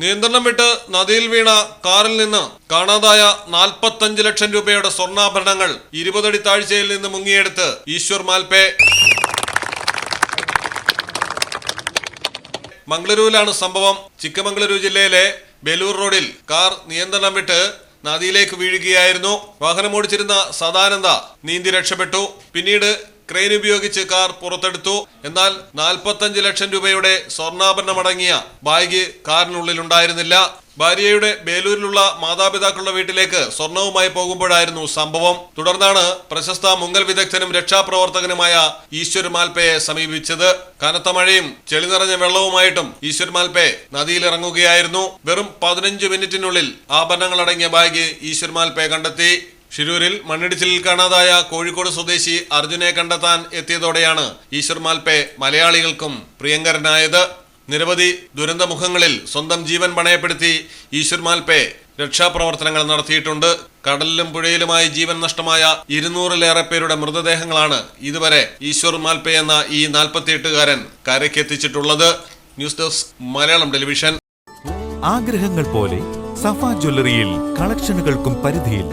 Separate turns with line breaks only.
നിയന്ത്രണം വിട്ട് നദിയിൽ വീണ കാറിൽ നിന്ന് കാണാതായ നാൽപ്പത്തഞ്ച് ലക്ഷം രൂപയുടെ സ്വർണാഭരണങ്ങൾ ഇരുപതടി താഴ്ചയിൽ നിന്ന് മുങ്ങിയെടുത്ത് ഈശ്വർ മാൽപേ. മംഗളൂരുവിലാണ് സംഭവം. ചിക്കമംഗളൂരു ജില്ലയിലെ ബെലൂർ റോഡിൽ കാർ നിയന്ത്രണം വിട്ട് നദിയിലേക്ക് വീഴുകയായിരുന്നു. വാഹനമോടിച്ചിരുന്ന സദാനന്ദ നീന്തി രക്ഷപ്പെട്ടു. പിന്നീട് ക്രെയിൻ ഉപയോഗിച്ച് കാർ പുറത്തെടുത്തു. എന്നാൽ നാൽപ്പത്തഞ്ച് ലക്ഷം രൂപയുടെ സ്വർണാഭരണമടങ്ങിയ ബാഗ് കാറിനുള്ളിൽ ഉണ്ടായിരുന്നില്ല ഭാര്യയുടെ ബേലൂരിലുള്ള മാതാപിതാക്കളുടെ വീട്ടിലേക്ക് സ്വർണവുമായി പോകുമ്പോഴായിരുന്നു സംഭവം. തുടർന്നാണ് പ്രശസ്ത മുങ്ങൽ വിദഗ്ധനും രക്ഷാപ്രവർത്തകനുമായ ഈശ്വർ മാൽപ്പയെ സമീപിച്ചത്. കനത്ത മഴയും ചെളി നിറഞ്ഞ വെള്ളവുമായിട്ടും ഈശ്വർ മാൽപ്പെ നദിയിലിറങ്ങുകയായിരുന്നു. വെറും പതിനഞ്ച് മിനിറ്റിനുള്ളിൽ ആഭരണങ്ങളടങ്ങിയ ബാഗ് ഈശ്വർ മാൽപ്പെ കണ്ടെത്തി. ഷിരൂരിൽ മണ്ണിടിച്ചിലിൽ കാണാതായ കോഴിക്കോട് സ്വദേശി അർജുനെ കണ്ടെത്താൻ എത്തിയതോടെയാണ് ഈശ്വർ മാൽപ്പെ മലയാളികൾക്കും പ്രിയങ്കരനായത്. നിരവധി ദുരന്തമുഖങ്ങളിൽ സ്വന്തം ജീവൻ പണയപ്പെടുത്തി ഈശ്വർ മാൽപ്പെ രക്ഷാപ്രവർത്തനങ്ങൾ നടത്തിയിട്ടുണ്ട്. കടലിലും പുഴയിലുമായി ജീവൻ നഷ്ടമായ ഇരുന്നൂറിലേറെ പേരുടെ മൃതദേഹങ്ങളാണ് ഇതുവരെ ഈശ്വർ മാൽപ്പെ എന്ന ഈ നാൽപ്പത്തിയെട്ടുകാരൻ കരയ്ക്കെത്തിച്ചിട്ടുള്ളത്. News desk Malayalam television.
ആഗ്രഹങ്ങൾ പോലെ സഫ ജ്വല്ലറിയിൽ കളക്ഷനുകൾക്കും പരിധിയില്ല.